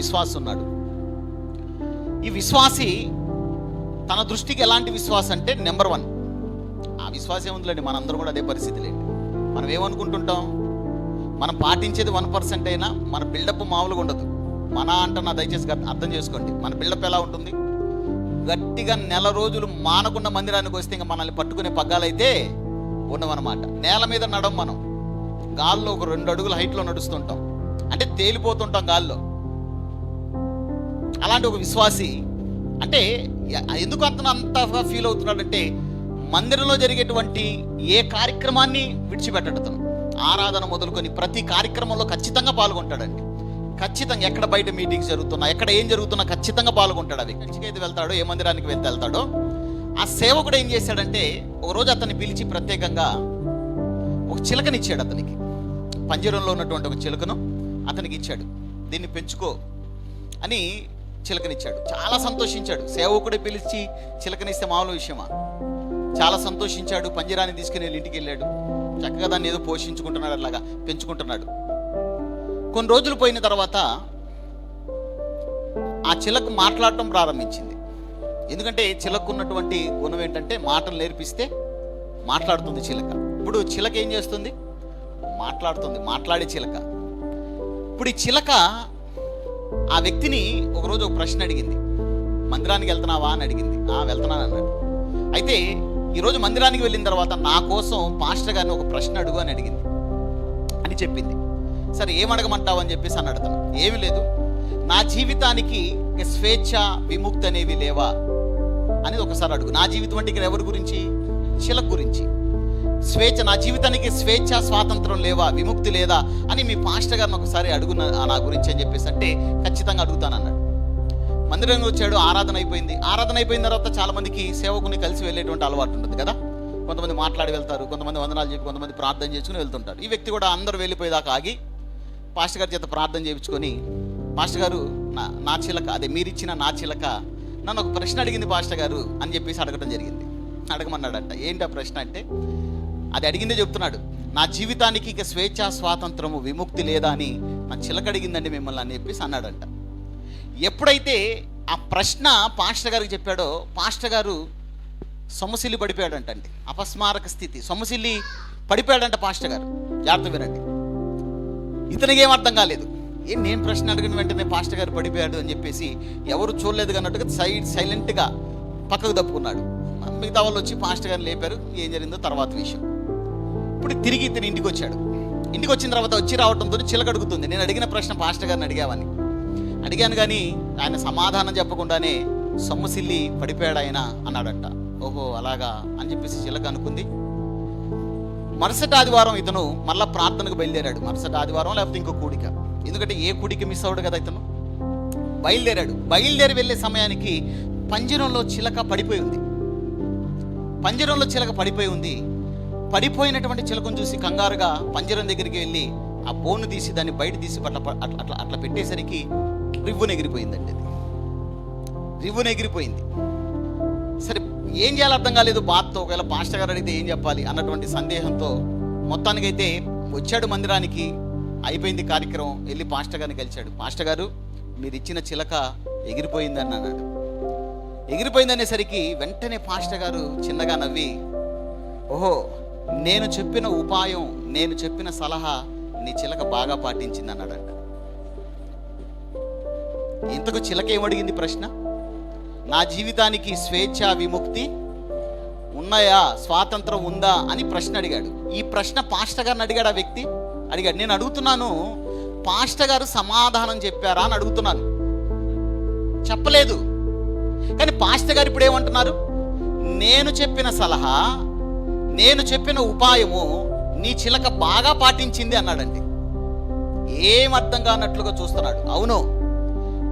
విశ్వాసం ఉన్నాడు. ఈ విశ్వాసి తన దృష్టికి ఎలాంటి విశ్వాసం అంటే నెంబర్ వన్. ఆ విశ్వాసం ఏముందిలేండి? మనందరం కూడా అదే పరిస్థితి లేండి. మనం ఏమనుకుంటుంటాం? మనం పాటించేది వన్ పర్సెంట్ అయినా మన బిల్డప్ మామూలుగా ఉండదు. మన అంటున్నా దయచేసి అర్థం చేసుకోండి. మన బిల్డప్ ఎలా ఉంటుంది? గట్టిగా నెల రోజులు మానకుండా మందిరానికి వస్తే ఇంకా మనల్ని పట్టుకునే పగ్గాలైతే ఉండవన్నమాట. నేల మీద నడం మనం. గాల్లో ఒక రెండు అడుగుల హైట్లో నడుస్తుంటాం. అంటే తేలిపోతుంటాం గాల్లో. అలాంటి ఒక విశ్వాసి. అంటే ఎందుకు అతను అంతగా ఫీల్ అవుతున్నాడంటే మందిరంలో జరిగేటువంటి ఏ కార్యక్రమాన్ని విడిచిపెట్టడు అతను. ఆరాధన మొదలుకొని ప్రతి కార్యక్రమంలో ఖచ్చితంగా పాల్గొంటాడండి. ఖచ్చితంగా ఎక్కడ బయట మీటింగ్స్ జరుగుతున్నా ఎక్కడ ఏం జరుగుతున్నా ఖచ్చితంగా పాల్గొంటాడు. అవి ఎక్కడికి అయితే వెళ్తాడో ఏ మందిరానికి వెళ్తే వెళ్తాడో. ఆ సేవకుడు ఏం చేశాడంటే ఒక రోజు అతన్ని పిలిచి ప్రత్యేకంగా ఒక చిలకనిచ్చాడు అతనికి. పంజరంలో ఉన్నటువంటి ఒక చిలకను అతనికి ఇచ్చాడు. దీన్ని పెంచుకో అని చిలకనిచ్చాడు. చాలా సంతోషించాడు. సేవకుడే పిలిచి చిలకనిస్తే మామూలు విషయమా? చాలా సంతోషించాడు. పంజరాన్ని తీసుకుని వెళ్ళి ఇంటికి వెళ్ళాడు. చక్కగా దాన్ని ఏదో పోషించుకుంటున్నాడు అలాగా పెంచుకుంటున్నాడు. కొన్ని రోజులు పోయిన తర్వాత ఆ చిలక మాట్లాడటం ప్రారంభించింది. ఎందుకంటే చిలక ఉన్నటువంటి గుణం ఏంటంటే మాటలు నేర్పిస్తే మాట్లాడుతుంది చిలక. ఇప్పుడు చిలక ఏం చేస్తుంది? మాట్లాడుతుంది. మాట్లాడే చిలక. ఇప్పుడు ఈ చిలక ఆ వ్యక్తిని ఒకరోజు ఒక ప్రశ్న అడిగింది. మందిరానికి వెళ్తున్నావా? అని అడిగింది. ఆ వెళ్తున్నాను అన్నాడు. అయితే ఈరోజు మందిరానికి వెళ్ళిన తర్వాత నా కోసం పాస్టర్ గారిని ఒక ప్రశ్న అడుగు అని అడిగింది. అని చెప్పింది. సరే ఏం అడగమంటావు? అని చెప్పేసి అని అతను ఏమి లేదు. నా జీవితానికి స్వేచ్ఛ విముక్తి అనేవి లేవా? అనేది ఒకసారి అడుగు. నా జీవితం అంటే ఇక్కడ ఎవరి గురించి? చిలక గురించి. స్వేచ్ఛ నా జీవితానికి స్వేచ్ఛ స్వాతంత్రం లేవా విముక్తి లేదా అని మీ పాస్టర్ గారిని ఒకసారి అడుగున నా గురించి అని చెప్పేసి అంటే ఖచ్చితంగా అడుగుతానన్నాడు మందిరానికి వచ్చాడు ఆరాధన అయిపోయింది. ఆరాధన అయిపోయిన తర్వాత చాలామందికి సేవకుని కలిసి వెళ్ళేటువంటి అలవాటు ఉంటుంది కదా. కొంతమంది మాట్లాడి వెళ్తారు కొంతమంది వందనాలు చెప్పి కొంతమంది ప్రార్థన చేసుకుని వెళ్తుంటారు. ఈ వ్యక్తి కూడా అందరూ వెళ్ళిపోయేదాకా ఆగి పాస్టర్ గారి చేత ప్రార్థన చేయించుకొని పాస్టర్ గారు నా నా చిలక అదే మీరిచ్చిన నా చిలక నన్ను ఒక ప్రశ్న అడిగింది పాస్టర్ గారు అని చెప్పేసి అడగడం జరిగింది. అడగమన్నాడంట ఏంటి ఆ ప్రశ్న? అంటే అది అడిగిందే చెప్తున్నాడు. నా జీవితానికి ఇక స్వేచ్ఛ స్వాతంత్రము విముక్తి లేదా అని నా చిలకడిగిందండి మిమ్మల్ని అని చెప్పేసి అన్నాడంట. ఎప్పుడైతే ఆ ప్రశ్న పాస్టర్ గారికి చెప్పాడో పాస్టర్ గారు సొమ్మసిల్లి పడిపోయాడంటండి. అపస్మారక స్థితి. సొమ్మసిల్లి పడిపోయాడంట పాస్టర్ గారు. జాగ్రత్త వినండి. ఇతనికి ఏం అర్థం కాలేదు. ఏం నేను ప్రశ్న అడిగిన వెంటనే పాస్టర్ గారు పడిపోయాడు అని చెప్పేసి ఎవరు చూడలేదు అన్నట్టుగా సైడ్ సైలెంట్గా పక్కకు తప్పుకున్నాడు. మిగతా వాళ్ళు వచ్చి పాస్టర్ గారిని లేపారు. ఏం జరిగిందో తర్వాత విషయం. ఇప్పుడు తిరిగి ఇతను ఇంటికి వచ్చాడు ఇంటికి వచ్చిన తర్వాత వచ్చి రావడంతో చిలక అడుగుతుంది. నేను అడిగిన ప్రశ్న పాస్టర్ గారిని అడిగావని అడిగాను కానీ ఆయన సమాధానం చెప్పకుండానే సొమ్మసిల్లి పడిపోయాడు ఆయన అన్నాడంట. ఓహో అలాగా అని చెప్పేసి చిలక అనుకుంది. మరుసటి ఆదివారం ఇతను మళ్ళా ప్రార్థనకు బయలుదేరాడు. మరుసటి ఆదివారం లేకపోతే ఇంకో కూడిక. ఎందుకంటే ఏ కూడిక మిస్ అవ్వడు కదా ఇతను? బయలుదేరాడు. బయలుదేరి వెళ్ళే సమయానికి పంజరంలో చిలక పడిపోయి ఉంది. పంజరంలో చిలక పడిపోయి ఉంది. పడిపోయినటువంటి చిలకను చూసి కంగారుగా పంజరం దగ్గరికి వెళ్ళి ఆ బోను తీసి దాన్ని బయట తీసి అట్లా అట్లా అట్లా అట్లా పెట్టేసరికి రివ్వును ఎగిరిపోయిందండి అది. రివ్వున ఎగిరిపోయింది సరే ఏం చేయాలో అర్థం కాలేదు. బాధతో ఒకవేళ పాస్టర్ గారు అడిగితే ఏం చెప్పాలి అన్నటువంటి సందేహంతో మొత్తానికైతే వచ్చాడు మందిరానికి అయిపోయింది కార్యక్రమం వెళ్ళి పాస్టర్ గారిని కలిశాడు. పాస్టర్ గారు మీరు ఇచ్చిన చిలక ఎగిరిపోయిందని అన్నాడు. ఎగిరిపోయిందనేసరికి వెంటనే పాస్టర్ గారు చిన్నగా నవ్వి ఓహో నేను చెప్పిన ఉపాయం నేను చెప్పిన సలహా నీ చిలక బాగా పాటించింది అన్నాడంట ఇంతకు చిలక ఏమడిగింది ప్రశ్న? నా జీవితానికి స్వేచ్ఛ విముక్తి ఉన్నాయా? స్వాతంత్రం ఉందా? అని ప్రశ్న అడిగాడు. ఈ ప్రశ్న పాస్టర్ గారిని అడిగాడు ఆ వ్యక్తి. అడిగాడు నేను అడుగుతున్నాను పాస్టర్ గారు సమాధానం చెప్పారా? అని అడుగుతున్నాను. చెప్పలేదు. కానీ పాస్టర్ గారు ఇప్పుడు ఏమంటున్నారు? నేను చెప్పిన సలహా నేను చెప్పిన ఉపాయము నీ చిలక బాగా పాటించింది అన్నాడండి. ఏం అర్థం కానట్లుగా చూస్తున్నాడు. అవును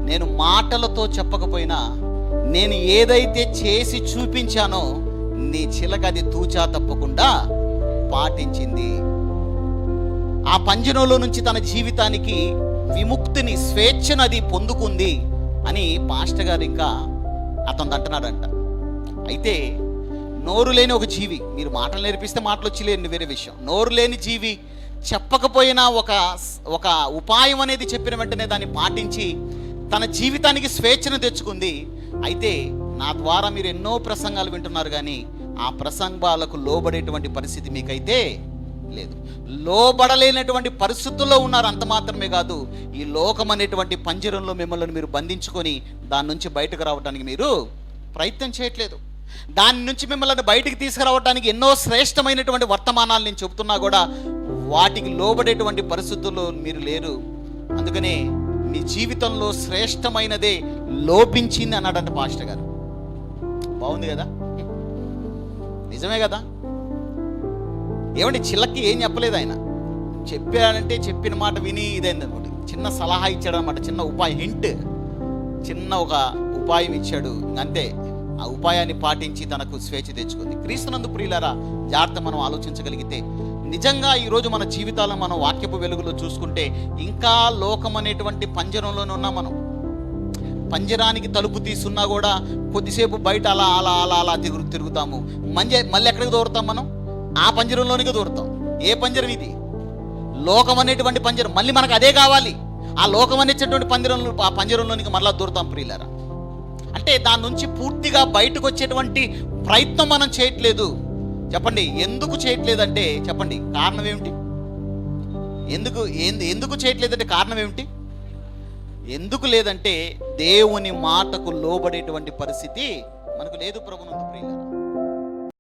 నేను మాటలతో చెప్పకపోయినా నేను ఏదైతే చేసి చూపించానో నీ చిలక అది తూచా తప్పకుండా పాటించింది. ఆ పంజరంలో నుంచి తన జీవితానికి విముక్తిని స్వేచ్ఛను అది పొందుకుంది అని పాస్టర్ గారు ఇంకా అతను అంటున్నాడంట. అయితే నోరు లేని ఒక జీవి. మీరు మాటలు నేర్పిస్తే మాటలు వచ్చి లేని వేరే విషయం. నోరు లేని జీవి చెప్పకపోయినా ఒక ఒక ఉపాయం అనేది చెప్పిన వెంటనే దాన్ని పాటించి తన జీవితానికి స్వేచ్ఛను తెచ్చుకుంది. అయితే నా ద్వారా మీరు ఎన్నో ప్రసంగాలు వింటున్నారు కానీ ఆ ప్రసంగాలకు లోబడేటువంటి పరిస్థితి మీకైతే లేదు. లోబడలేనటువంటి పరిస్థితుల్లో ఉన్నారు అంత మాత్రమే కాదు ఈ లోకం అనేటువంటి పంజరంలో మిమ్మల్ని మీరు బంధించుకొని దాని నుంచి బయటకు రావడానికి మీరు ప్రయత్నం చేయట్లేదు. దాని నుంచి మిమ్మల్ని బయటికి తీసుకురావడానికి ఎన్నో శ్రేష్టమైనటువంటి వర్తమానాలు నేను చెబుతున్నా కూడా వాటికి లోబడేటువంటి పరిస్థితుల్లో మీరు లేరు. అందుకనే మీ జీవితంలో శ్రేష్టమైనదే లోపించింది అన్నాడంట పాస్టర్ గారు. బాగుంది కదా? నిజమే కదా? ఏమండి చిల్లకి ఏం చెప్పలేదు ఆయన. చెప్పాడంటే చెప్పిన మాట విని ఇదైంది అనుకోండి. చిన్న సలహా ఇచ్చాడు అనమాట చిన్న ఉపాయం హింట్. చిన్న ఒక ఉపాయం ఇచ్చాడు. అంతే ఆ ఉపాయాన్ని పాటించి తనకు స్వేచ్ఛ తెచ్చుకుంది. క్రీస్తునందు ప్రియులరా జాగ్రత్త మనం ఆలోచించగలిగితే నిజంగా ఈరోజు మన జీవితాలను మనం వాక్యపు వెలుగులో చూసుకుంటే ఇంకా లోకం అనేటువంటి పంజరంలోనే ఉన్నాం మనం. పంజరానికి తలుపు తీసున్నా కూడా కొద్దిసేపు బయట అలా అలా అలా అలా తిరుగు తిరుగుతాము. మంచి మళ్ళీ ఎక్కడికి దూరుతాం మనం? ఆ పంజరంలోనికి దూరుతాం. ఏ పంజరం ఇది? లోకం అనేటువంటి పంజరం. మళ్ళీ మనకు అదే కావాలి. ఆ లోకం అనేటటువంటి పంజరంలో ఆ పంజరంలోనికి మళ్ళీ దూరుతాం ప్రియులరా. అంటే దాని నుంచి పూర్తిగా బయటకు వచ్చేటువంటి ప్రయత్నం మనం చేయట్లేదు. చెప్పండి ఎందుకు చేయట్లేదంటే చెప్పండి కారణం ఏమిటి? ఎందుకు ఎందుకు చేయట్లేదంటే కారణం ఏమిటి? ఎందుకు లేదంటే దేవుని మాటకు లోబడేటువంటి పరిస్థితి మనకు లేదు ప్రభునందు ప్రియులారా.